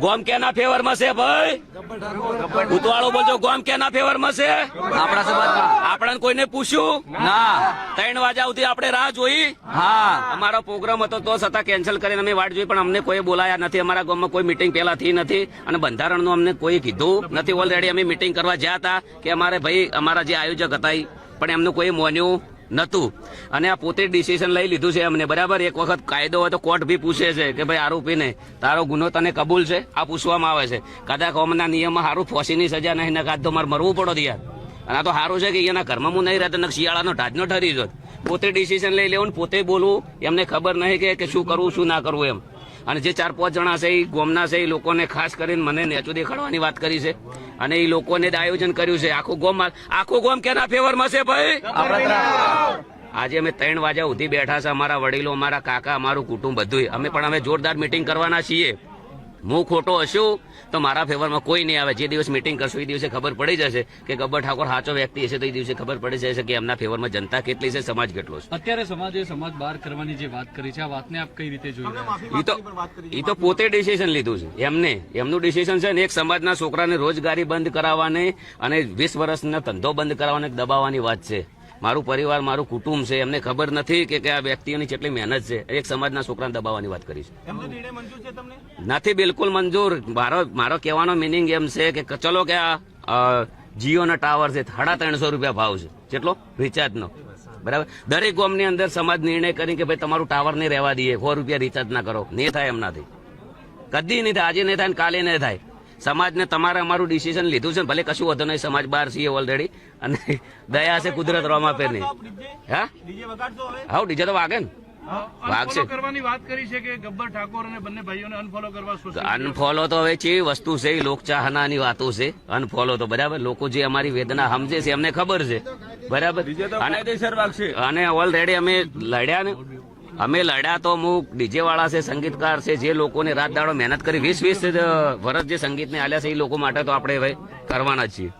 ગોમ કેના ફેવરમાં છે ભાઈ? ઉતવાળો બોલજો ગોમ કેના ફેવરમાં છે આપણા સમાજમાં. આપણને કોઈને પૂછ્યું? ના. ત્રણ વાગ્યા સુધી આપણે રાહ જોઈ. હા. અમારો પ્રોગ્રામ હતો તો છતાં કેન્સલ કરીને અમે વાટ જોઈ પણ અમને કોઈ બોલાયા નથી. અમારા ગામમાં કોઈ મિટિંગ પહેલા થઈ નથી. અને બંધારણનું અમને કોઈ કીધું નથી. ઓલરેડી અમે મિટિંગ કરવા જ્યાં હતા કે અમારે ભાઈ અમારા જે આયોજક હતા પણ એમનું કોઈ માન્યું નતું. અને આ પોતે ડિસિઝન લઈ લીધું છે અમને. બરાબર? એક વખત કાયદો હોય તો કોર્ટ બી પૂછે છે કે ભાઈ આરોપીને તારો ગુનો તને કબૂલ છે? આ પૂછવામાં આવે છે. કદાચ કોમના નિયમમાં સારું ફોસીની સજા નહીં ને કાં તો મારે મરવું પડો યાર. અને આ તો સારું છે કે એના ઘરમાં હું નહીં રહેતો શિયાળાનો ઢાજનો ઠરી જોત. પોતે ડિસિઝન લઈ લેવું પોતે બોલવું. એમને ખબર નહીં કે શું કરવું, શું ના કરવું એમ. અને જે ચાર પાંચ જણા છે એ ગોમના છે, એ લોકોને ખાસ કરીને મને નેચું દેખાડવાની વાત કરી છે. અને એ લોકોને આયોજન કર્યું છે. આખું ગોમ આખું ગોમ કેના ફેવરમાં છે ભાઈ? આજે અમે ત્રણ વાગ્યા સુધી બેઠા છે અમારા વડીલો, અમારા કાકા, અમારું કુટુંબ બધું અમે પણ અમે જોરદાર મિટિંગ કરવાના છીએ. હું ખોટો હશું? તો મારા ફેવરમાં કોઈ નહીં આવે. જે દિવસ મિટિંગ કરશું એ દિવસે ખબર પડી જશે કે ગબ્બર ઠાકોર સાચો વ્યક્તિ હશે તો એ દિવસે ખબર પડી જશે કે એમના ફેવરમાં જનતા કેટલી છે સમાજ કેટલો છે. અત્યારે સમાજે સમાજ બહાર કરવાની જે વાત કરી છે આ વાતને આપ કઈ રીતે જોઈ રહ્યા તો એ તો પોતે ડિસિઝન લીધું છે. એમને એમનું ડિસિઝન છે ને એક સમાજના છોકરાને રોજગારી બંધ કરાવવાની અને વીસ વર્ષનો ધંધો બંધ કરાવવાને દબાવવાની વાત છે. મારું પરિવાર મારું કુટુંબ છે એમને ખબર નથી કે કે આ વ્યક્તિઓની કેટલી મહેનત છે. એક સમાજના છોકરાને દબાવવાની વાત કરી છે. નથી બિલકુલ મંજૂર. મારો મારો કહેવાનો મિનિંગ એમ છે કે ચલો કે આ જીઓના ટાવર છે સાડા ત્રણસો રૂપિયા ભાવ છે. કેટલો? રિચાર્જનો. બરાબર? દરેક ગામની અંદર સમાજ નિર્ણય કરી કે ભાઈ તમારું ટાવર નહીં રહેવા દઈએ સો રૂપિયા રિચાર્જ ના કરો. નહીં થાય એમનાથી કદી નહીં થાય. આજે નહીં થાય કાલે નહીં થાય. સમાજને તમારે અમારું ડિસિઝન લીધું છે ને ભલે કશું વધુ નહીં સમાજ બહાર છીએ ઓલરેડી અને દયા છે કુદરત રોમાપે નહીં. હા? હા ડીજે તો વાગે ને. વાગશે. કરવાની વાત કરી છે કે ગબ્બર ઠાકોર અને બંને ભાઈઓને અનફોલો કરવા અનફોલો તો હવે જે વસ્તુ છે એ લોકચાહનાની વાતો છે. અનફોલો તો બરાબર લોકો જે અમારી વેદના સમજે છે એમને ખબર છે. બરાબર? અને ઓલરેડી અમે લડ્યા ને. અમે લડ્યા તો અમુક ડીજે વાળા છે, સંગીતકાર છે, જે લોકોને રાત દાડો મહેનત કરી વીસ વીસ વર્ષ જે સંગીતને આલ્યા છે, એ લોકો માટે તો આપણે કરવાના જ છીએ.